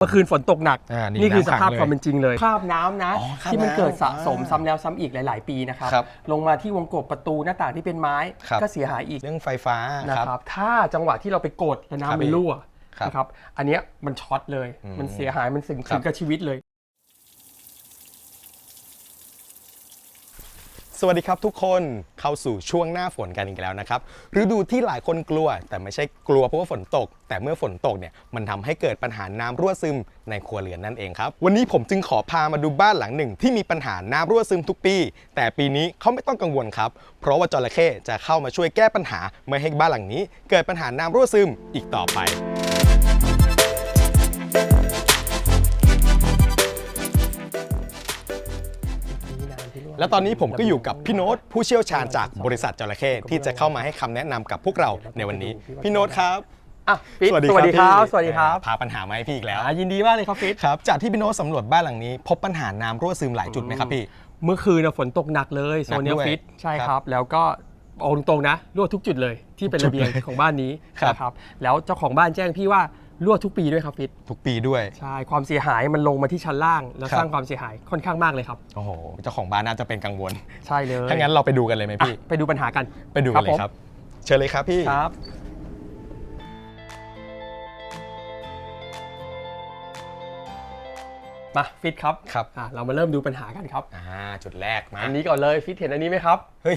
เมื่อคืนฝนตกหนัก อ่านี่นี่คือสน้ำขังภาพเลยความเป็นจริงเลยคราบน้ำนะ อ๋อคราบที่มันน้ำเกิดสะสมอ่าซ้ำแล้วซ้ำอีกหลาย ๆ ปีนะครับ ครับลงมาที่วงกบประตูหน้าต่างที่เป็นไม้ครับ ก็เสียหายอีกเรื่องไฟฟ้านะครับครับ ถ้าจังหวะที่เราไปกดแล้วครับน้ำมันรั่วครับนะครับ อันเนี้ยมันช็อตเลยอืมมันเสียหายมันสึงครัถึบงกับชีวิตเลย สวัสดีครับทุกคนเข้าสู่ช่วงหน้าฝนกันอีกแล้วนะครับฤดูที่หลายคนกลัว แต่ไม่ใช่กลัวเพราะว่าฝนตก แต่เมื่อฝนตกเนี่ยมันทำให้เกิดปัญหาน้ำรั่วซึมในครัวเรือนนั่นเองครับวันนี้ผมจึงขอพามาดูบ้านหลังหนึ่ง ที่มีปัญหาน้ำรั่วซึมทุกปี แต่ปีนี้เขาไม่ต้องกังวลครับ เพราะว่าจระเข้จะเข้ามาช่วยแก้ปัญหาไม่ให้บ้านหลังนี้ เกิดปัญหาน้ำรั่วซึมอีกต่อไป และตอนนี้ผมก็อยู่กับพี่โน้ตผู้เชี่ยวชาญจากบริษัทจระเข้ที่จะเข้ามาให้คำแนะนำกับพวกเราในวันนี้ พี่โน้ตครับอะฟิตสวัสดีครับ พี่สวัสดีครับพาปัญหามาให้พี่อีกแล้วอ่ายินดีมากเลยครับฟิตครับจากที่พี่โน้ตสำรวจบ้านหลังนี้ พบปัญหาน้ำรั่วซึมหลายจุดไหมครับพี่ เมื่อคืนน่ะฝนตกหนักเลยโซนเนี้ยหนักด้วยฟิตใช่ครับครับแล้วก็เอาตรงๆนะรั่วทุกจุดเลยที่เป็นทุกระจุดเบียงเลยของบ้านนี้ครับ นะครับแล้วเจ้าของบ้านแจ้งพี่ว่า รั่วทุกปีด้วยครับฟิตทุกปีด้วยใช่ความเสียหายมันลงมาที่ชั้นล่าง แล้วครับสร้างความเสียหายค่อนข้างมากเลยครับโอ้โหเจ้าของบ้านน่าจะเป็นกังวล ใช่เลยถ้างั้นเราไปดูกันเลยไหมอะพี่ ไปดูปัญหากันไปดูกันเลยครับ เชิญเลยครับพี่ครับ มาฟิตครับครับอะเรามาเริ่มดูปัญหากันครับอ่าจุดแรกมาอันนี้ก่อนเลยฟิตเห็นอันนี้ไหมครับเฮ้ย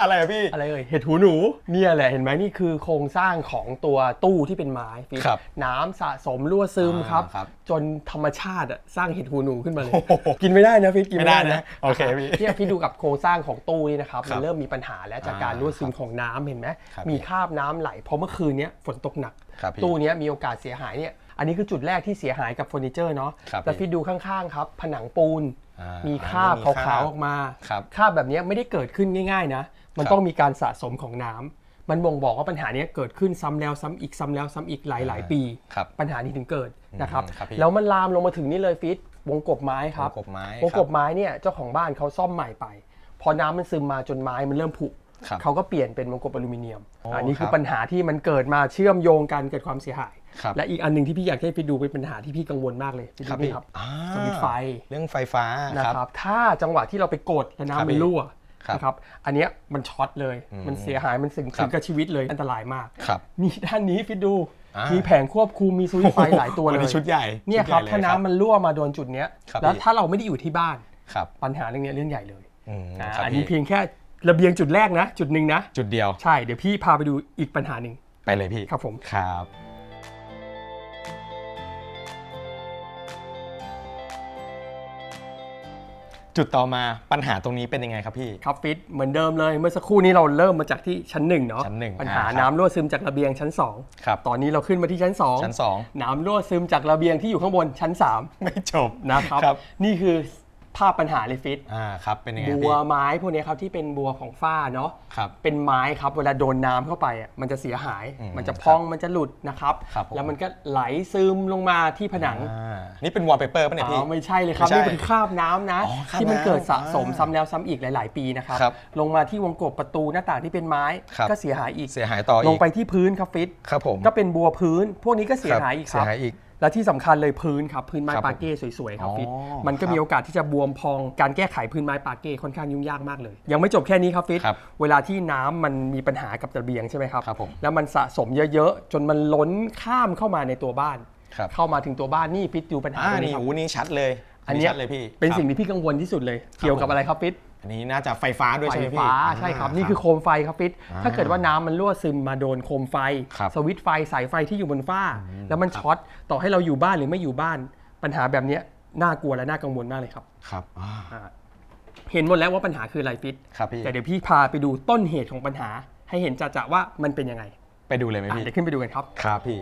อะไรอะพี่ อะไรเอ่ยเห็ดหูหนูเนี่ยแหละเห็นไหมนี่คือโครงสร้างของตัวตู้ที่เป็นไม้ฟิตครับน้ำสะสมรั่วซึมอ่าครับครับจนธรรมชาติอะสร้างเห็ดหูหนูขึ้นมาเลย โอ้โหกินไม่ได้นะฟิตกินไม่ได้ไม่ได้นะนะโอเคพี่เนี่ยพี่ดูกับโครงสร้างของตู้นี่นะครับครัมับนเริ่มมีปัญหาแล้วจากการอ่ารั่วซึมของน้ำเห็นไหมครับมีคราบน้ำไหลเพราะเมื่อคืนเนี้ยฝนตกหนัก ครับพี่ ตู้เนี้ยมีโอกาสเสียหายเนี่ย อันนี้คือจุดแรกที่เสียหายกับเฟอร์นิเจอร์เนาะครับแล้วพี่ พี่ดูข้างๆครับ ผนังปูน อ่ามีคราบมีคราบขาวๆออกมาครับคราบแบบเนี้ยไม่ได้เกิดขึ้นง่ายๆนะ มันครับต้องมีการสะสมของน้ำมันบ่งบอกว่าปัญหาเนี้ยเกิดขึ้นซ้ำแล้วซ้ำอีกซ้ำแล้วซ้ำอีกหลายๆ ปี ครับปัญหานี้ถึงเกิดนะครับ อืมครับพี่ แล้วมันลามลงมาถึงนี่เลยฟิตวงกบไม้ครับวงกบไม้วงกบไม้เนี่ยเจ้าของบ้านเขาซ่อมใหม่ไป พอน้ำมันซึมมาจนไม้มันเริ่มผุ ครับ เขาก็เปลี่ยนเป็นวงกบอลูมิเนียม โอ้อันนี้คือครับปัญหาที่มันเกิดมาเชื่อมโยงกันเกิดความเสียหายครับ และอีกอันหนึ่งที่พี่อยากให้ไปดูเป็นปัญหาที่พี่กังวลมากเลยพี่ครับดูนี่พี่ครับอ่าสวิตช์ไฟเรื่องไฟฟ้านะครับ ถ้าจังหวะที่เราไปกดแล้วครับน้ำมันรั่วครับนะครับ อันเนี้ยมันช็อตเลยอืมมันเสียหาย มันสึงครับถึงกับชีวิตเลย อันตรายมากครับนี่ด้านนี้ฟิดดูอ่ามีมีแผงควบคุม มีสวิตช์ไฟหลายตัวเลวันยนี้ชุดใหญ่ เนี่ยครับชุดใหญ่ถ้าลยน้ำมันรั่วมาโดนจุดเนี้ยครับแล้วพี่ถ้าเราไม่ได้อยู่ที่บ้านครับปัญหาเรื่องเนี้ยเรื่องใหญ่เลยอืมอ่าครับอันนี้พี่เพียงแค่ระเบียงจุดแรกนะ จุดหนึ่งนะ จุดเดียว ใช่ เดี๋ยวพี่พาไปดูอีกปัญหาหนึ่ง ไปเลยพี่ ครับผม ครับ จุดต่อมาปัญหาตรงนี้เป็นยังไงครับพี่ ครับฟิตเหมือนเดิมเลยเมื่อสักครู่นี้เราเริ่มมาจากที่ชั้นหนึ่งเนาะชั้นหนึ่งปัญหาอ่าครับน้ำรั่วซึมจากระเบียงชั้นสองครับ ตอนนี้เราขึ้นมาที่ชั้นสองชั้นสองน้ำรั่วซึมจากระเบียงที่อยู่ข้างบนชั้นไม่จบ3นะครับครับ นี่คือ ภาพปัญหาเลยฟิตอ่าครับเป็นยังไงบัพี่วไม้พวกนี้ครับที่เป็นบัวของฝ้าเนาะครับเป็นไม้ครับเวลาโดนน้ำเข้าไปอะมันจะเสียหายอืมมันจะพองมันจะหลุดนะครับครับผมแล้วมันก็ไหลซึมลงมาที่ผนังอ่านี่เป็นวอลเปเปอร์ป่ะเนี่ยพี่อ๋อไม่ใช่เลยครับไม่ใช่นี่เป็นคราบน้ำนะอ๋อคราบที่มันเกิดสะสมน้ำซ้ำแล้วซ้ำอีกหลาย ๆ ปีนะครับครับลงมาที่วงกบประตูหน้าต่างที่เป็นไม้ครับก็เสียหายอีกเสียหายต่ออีกลงไปที่พื้นครับฟิตครับผมก็เป็นบัวพื้น พวกนี้ก็เสียหายอีกคเสีรัยบหายอีก และที่สำคัญเลยพื้นครับพื้นไม้ครับปาเก้สวยๆครับอ๋อฟิตมันก็ครับมีโอกาสที่จะบวมพองการแก้ไขพื้นไม้ปาเก้ค่อนข้างยุ่งยากมากเลย ยังไม่จบแค่นี้ครับฟิตครับเวลาที่น้ำมันมีปัญหากับระเบียงใช่ไหมครับครับผมแล้วมันสะสมเยอะๆ จนมันล้นข้ามเข้ามาในตัวบ้านครับเข้ามาถึงตัวบ้านนี่ฟิตดูปัญหาอ่าตรงนี่นี้ครับโอ้นี่ชัดเลยอันเนี้ยชัดเลยพี่เป็นครับสิ่งที่พี่กังวลที่สุดเลย เกี่ยวกับอะไรครับฟิตอั นนี้น่าจะไฟฟ้าด้วยไฟใช่ไหมพี่ฟ้าใช่ครับานี่คือโคมไฟครับฟิตอ่าถ้าเกิดว่าน้ำมันรั่วซึมมาโดนโคมไฟครับสวิตช์ไฟสายไฟที่อยู่บนฝ้า แล้วมันช็อตต่อให้เราอยู่บ้านหรือไม่อยู่บ้าน ปัญหาแบบเนี้ยน่ากลัวและน่ากังวลมากเลยครับครับอ่าอ่าเห็นหมดแล้วว่าปัญหาคืออะไรฟิตครับพี่แต่เดี๋ยวพี่พาไปดูต้นเหตุของปัญหา ให้เห็นจะๆว่ามันเป็นยังไงไปดูเลยไหมอะพี่เดี๋ยวขึ้นไปดูกันครับ ครับพี่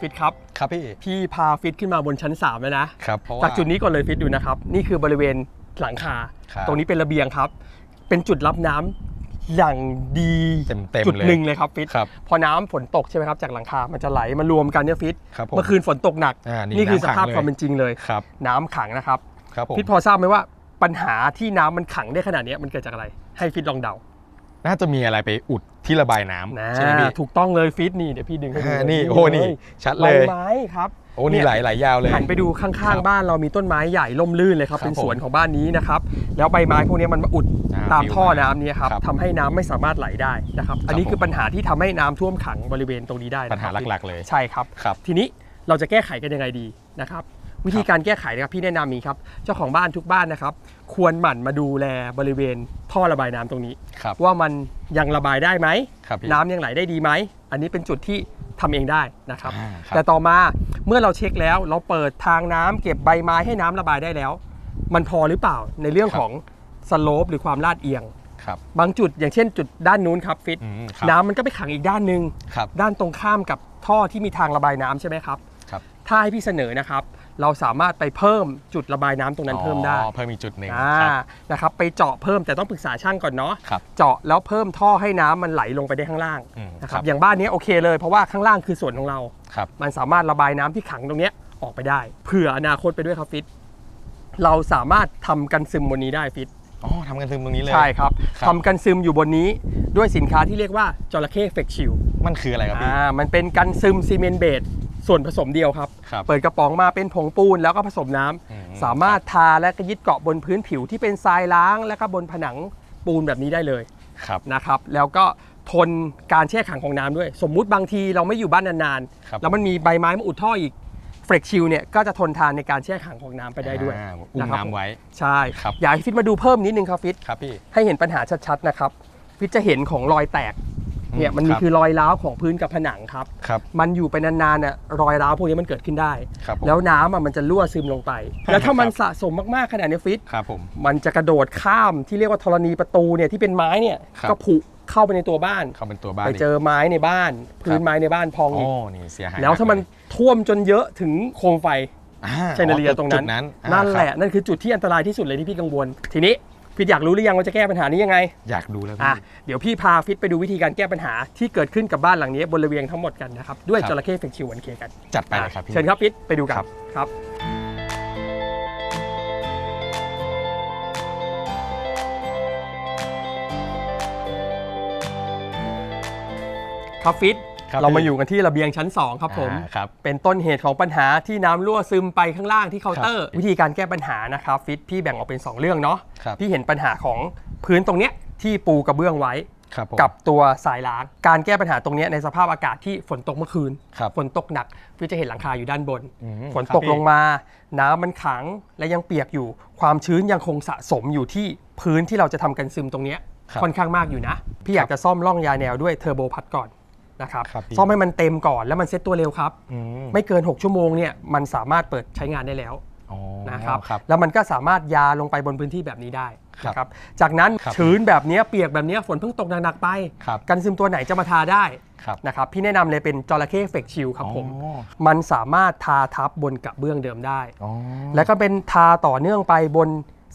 ฟิตครับ ครับพี่ พี่พาฟิตขึ้นมาบนชั้น3แล้วนะครับเพราะว่า จากจุดนี้ก่อนเลยฟิตดูนะครับ นี่คือบริเวณหลังคา ครับ ตรงนี้เป็นระเบียงครับ เป็นจุดรับน้ำอย่างดีเต็มๆจุดเลย หนึ่งเลยครับฟิตครับพอน้ำฝนตกใช่ไหมครับจากหลังคา มันจะไหลมารวมกันเนี่ยฟิตครับผมเมื่อคืนฝนตกหนักอ่านี่คือน้ำสขังภาพเลย ความเป็นจริงเลย ครับน้ำขังนะครับ ครับผม ฟิตพอทราบไหมว่าปัญหาที่น้ำมันขังได้ขนาดเนี้ยมันเกิดจากอะไร ให้ฟิตลองเดา น่าจะมีอะไรไปอุดที่ระบายน้ำนะใช่ไหมพี่ถูกต้องเลยฟิตนี่เดี๋ยวพี่ดึงให้ดูอ่าเลยนี่โอ้นี่ ชัดใบเลยไม้ครับโอ้นี่ไหลไหลยาวเลยหันไปดูข้างครับๆบ้านเรามีต้นไม้ใหญ่ล่มลื่นเลยครับครับเป็นผมสวนของบ้านนี้นะครับแล้วใบไม้พวกนี้มันมาอุดอ่าตามปลิวท่อมาน้ำเนี่ยครับครับทำให้น้ำไม่สามารถไหลได้นะครับอันนี้ผมคือปัญหาที่ทำให้น้ำท่วมขังบริเวณตรงนี้ได้นะปัญหาครับหลักๆเลยใช่ครับครับ ทีนี้เราจะแก้ไขกันยังไงดีนะครับ วิธีการแก้ไขนะครับพี่แนะนำมีครับเจ้าของบ้านทุกบ้านนะครับ ควรหมั่นมาดูแลบริเวณท่อระบายน้ำตรงนี้ ครับ ว่ามันยังระบายได้ไหม ครับพี่ น้ำยังไหลได้ดีไหม อันนี้เป็นจุดที่ทำเองได้นะครับ อ่าครับ แต่ต่อมาเมื่อเราเช็คแล้วเราเปิดทางน้ำเก็บใบไม้ให้น้ำระบายได้แล้ว มันพอหรือเปล่าในเรื่องของสโลปหรือความลาดเอียง ครับ บางจุดอย่างเช่นจุดด้านนู้นครับฟิตอืมครับ น้ำมันก็ไปขังอีกด้านหนึ่ง ครับ ด้านตรงข้ามกับท่อที่มีทางระบายน้ำใช่ไหมครับ ครับ ถ้าให้พี่เสนอนะครับ เราสามารถไปเพิ่มจุดระบายน้ำตรงนั้นเพิ่มได้อ๋อเพิ่มอีกจุดหนึ่งอ่าครับ นะครับไปเจาะเพิ่มแต่ต้องปรึกษาช่างก่อนเนาะครับเจาะแล้วเพิ่มท่อให้น้ำมันไหลลงไปได้ข้างล่างอืมนะคครัรับบ อย่างบ้านนี้โอเคเลยเพราะว่าข้างล่างคือส่วนของเรา ครับ มันสามารถระบายน้ำที่ขังตรงเนี้ยออกไปได้ เผื่ออนาคตไปด้วยครับฟิตเราสามารถทำกันซึมบนนี้ได้ฟิตอ๋อทำกันซึมตรงนี้เลย ใช่ครับครับ ทำกันซึมอยู่บนนี้ด้วยสินค้าที่เรียกว่าจระเข้เฟกชิลมันคืออะไรครับพี่ อ่ามันเป็นกันซึมซีเมนต์เบส ส่วนผสมเดียวครับ ครับ เปิดกระป๋องมาเป็นผงปูนแล้วก็ผสมน้ำอืม สามารถทาและก็ยึดเกาะบนพื้นผิวที่เป็นทรายล้าง และก็บนผนังปูนแบบนี้ได้เลยครับ นะครับ แล้วก็ทนการแช่ขังของน้ำด้วย สมมุติบางทีเราไม่อยู่บ้านนานครับ ๆ แล้วมันมีใบไม้มาอุดท่ออีกเฟรกชิลเนี่ยก็จะทนทานในการแช่ขังของน้ำไปได้ด้วยอ่าอุ้มนะครับน้ำไว้ ใช่ครับ อยากให้ฟิตมาดูเพิ่มนิดนึงครับฟิต ครับพี่ ให้เห็นปัญหาชัดๆนะครับฟิตจะเห็นของรอยแตก เนี่ยมันมีครับคือรอยร้าวของพื้นกับผนังครับ ครับ มันอยู่ไปนานๆน่ะรอยร้าวพวกนี้มันเกิดขึ้นได้ ครับผมแล้วน้ำอะมันจะรั่วซึมลงไป แล้วถ้ามันครับ สะสมมากๆขนาดนี้ฟิต ครับผม มันจะกระโดดข้ามที่เรียกว่าธรณีประตูเนี่ยที่เป็นไม้เนี่ยครับ ก็ผุเข้าไปในตัวบ้าน เข้าเป็นตัวบ้านไปอีกเจอไม้ในบ้าน พื้นไม้ในบ้านพองโอ้อีกนี่เสียหายแล้วถ้ามันกเลยท่วมจนเยอะถึงโคมไฟ อ่าเชนเดเลียตรงนั้นจุดนั้นอ่านั่นแหละครับนั่นคือจุดที่อันตรายที่สุดเลยที่พี่กังวล ทีนี้ พี่อยากรู้หรือยังว่าจะแก้ปัญหานี้ยังไง อยากดูแล้วอะพี่เดี๋ยวพี่พาฟิตไปดูวิธีการแก้ปัญหาที่เกิดขึ้นกับบ้านหลังนี้บนระเบียงทั้งหมดกันนะครับด้วยครับ จระเข้เฟกชิววันเคกันจัดไปเลยครับพี่ เชิญครับฟิตไปดูกันครับ ครับครับฟิต ครับเรามาพี่อยู่กันที่ระเบียงชั้น 2 ครับผม อ่าครับเป็นต้นเหตุของปัญหาที่น้ำรั่วซึมไปข้างล่างที่เคาน์เตอร์ วิธีการแก้ปัญหานะครับฟิตพี่แบ่งออกเป็น 2 เรื่องเนาะครับ พี่เห็นปัญหาของพื้นตรงเนี้ยที่ปูกระเบื้องไว้ ครับผม กับตัวสายล้างการแก้ปัญหาตรงเนี้ยในสภาพอากาศที่ฝนตกเมื่อคืน ครับฝนตกหนักพี่จะเห็นหลังคาอยู่ด้านบน อืมฝนครับตกพี่ ลงมา น้ำมันขังและยังเปียกอยู่ ความชื้นยังคงสะสมอยู่ที่พื้นที่เราจะทำกันซึมตรงเนี้ยครับค่อนข้างมากอยู่นะ พี่อยากจะซ่อมร่องยาแนวด้วยเทอร์โบพัดก่อน นะครับครับพี่ ซ่อมให้มันเต็มก่อนแล้วมันเซ็ตตัวเร็วครับ อืมไม่เกิน 6 ชั่วโมงเนี่ยมันสามารถเปิดใช้งานได้แล้วอ๋อนะครับครับ แล้วมันก็สามารถยาลงไปบนพื้นที่แบบนี้ได้ครับนะครับจากนั้นครับ ชื้นแบบเนี้ยเปียกแบบเนี้ยฝนเพิ่งตกหนักๆไป ครับกันซึมตัวไหนจะมาทาได้ครับนะครับพี่แนะนำเลยเป็นจระเข้เฟกชิลครับผม อ๋อมันสามารถทาทับบนกระเบื้องเดิมได้ อ๋อ แล้วก็เป็นทาต่อเนื่องไปบน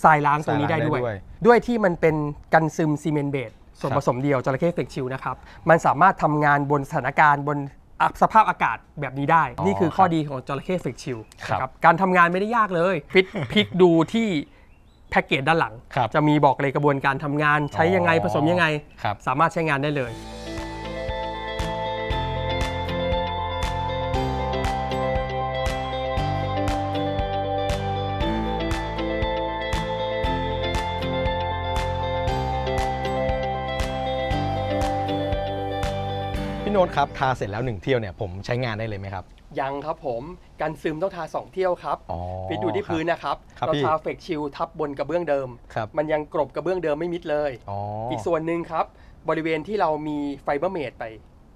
ทรายล้างตรงนี้ได้ทรายล้างด้วยได้ด้วย ด้วยที่มันเป็นกันซึมซีเมนต์เบส ส่วนครับผสมเดียวจระเข้เฟกชิลนะครับ มันสามารถทำงานบนสถานการณ์บนอะสภาพอากาศแบบนี้ได้นี่คือข้อดีของจระเข้เฟกชิลครับนะครับการทำงานไม่ได้ยากเลยฟิตพลิกดูที่แพ็กเกจด้านหลัง ครับจะมีบอกเลยกระบวนการทำงานใช้ยังไงอ๋อผสมยังไง ครับ สามารถใช้งานได้เลย พี่โน้ตครับทาเสร็จแล้วหนึ่งเที่ยวเนี่ยผมใช้งานได้เลยไหมครับ ยังครับผมกันซึมต้องทา 2 เที่ยวครับอ๋อฟิตดูที่พื้นนะครับครับเราพี่ทาเฟกชิลทับบนกระเบื้องเดิม ครับ มันยังกรบกระเบื้องเดิมไม่มิดเลย อ๋ออีกส่วนหนึ่งครับ บริเวณที่เรามีไฟเบอร์เมดไป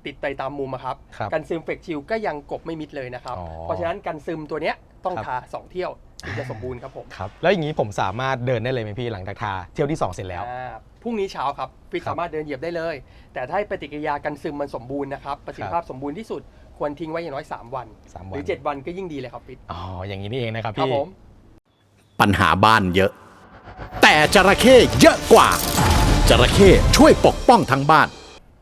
ติดไปตามมุมอะครับครับกันซึมเฟกชิลก็ยังกบไม่มิดเลยนะครับ อ๋อเพราะฉะนั้นกันซึมตัวเนี้ยต้องครับ ทา 2 เที่ยวถึงจะสมบูรณ์ครับผมครับแล้วอย่างนี้ผมสามารถเดินได้เลยไหมพี่หลังจากทาเที่ยวที่2เสร็จแล้ว อ่า พรุ่งนี้เช้าครับฟิตครับสามารถเดินเหยียบได้เลย แต่ถ้าให้ปฏิกิริยากันซึมมันสมบูรณ์นะครับประสิทธิภาพสมบูรณ์ที่สุดควรทิ้งไว้อย่างน้อย 3 วันสามหวัรืนอ7 วันก็ยิ่งดีเลยครับฟิตอ๋ออย่างนี้นี่เองนะครับครับพี่ผมปัญหาบ้านเยอะ แต่จระเข้เยอะกว่าจระเข้ช่วยปกป้องทั้งบ้าน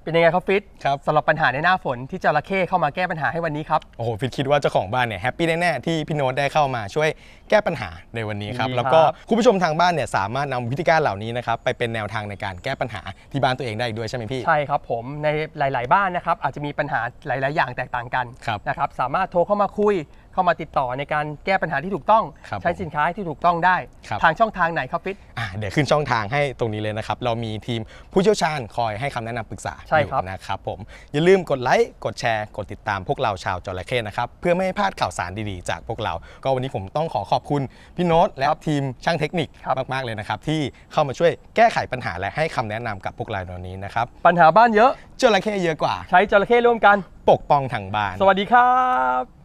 เป็นยังไงครับฟิตครับ สำหรับปัญหาในหน้าฝนที่จระเข้เข้ามาแก้ปัญหาให้วันนี้ครับ โอ้โหฟิตคิดว่าเจ้าของบ้านเนี่ยแฮปปี้แน่ๆที่พี่โน้ตได้เข้ามาช่วยแก้ปัญหาในวันนี้ครับดีครับ แล้วก็คุณผู้ชมทางบ้านเนี่ยสามารถนำวิธีการเหล่านี้นะครับไปเป็นแนวทางในการแก้ปัญหาที่บ้านตัวเองได้อีกด้วยใช่ไหมพี่ ใช่ครับผมในหลาย ๆ บ้านนะครับอาจจะมีปัญหาหลาย ๆ อย่างแตกต่างกันครับนะครับสามารถโทรเข้ามาคุย เข้ามาติดต่อในการแก้ปัญหาที่ถูกต้องครับใช้สินค้าที่ถูกต้องได้ ครับ ทางช่องทางไหนครับฟิต อะเดี๋ยวขึ้นช่องทางให้ตรงนี้เลยนะครับ เรามีทีมผู้เชี่ยวชาญคอยให้คำแนะนำปรึกษาใช่ครับ อยู่นะครับผม อย่าลืมกดไลค์ กดแชร์ กดติดตามพวกเราชาวจระเข้นะครับ เพื่อไม่ให้พลาดข่าวสารดีๆ จากพวกเรา ก็วันนี้ผมต้องขอขอบคุณพี่โน้ตและทีมช่างเทคนิคมากๆเลยนะครับ ที่เข้ามาช่วยแก้ไขปัญหาและให้คำแนะนำกับพวกเราในวันนี้นะครับปัญหาบ้านเยอะจระเข้เยอะกว่า ใช้จระเข้ร่วมกัน ปกป้องทางบ้าน สวัสดีครับ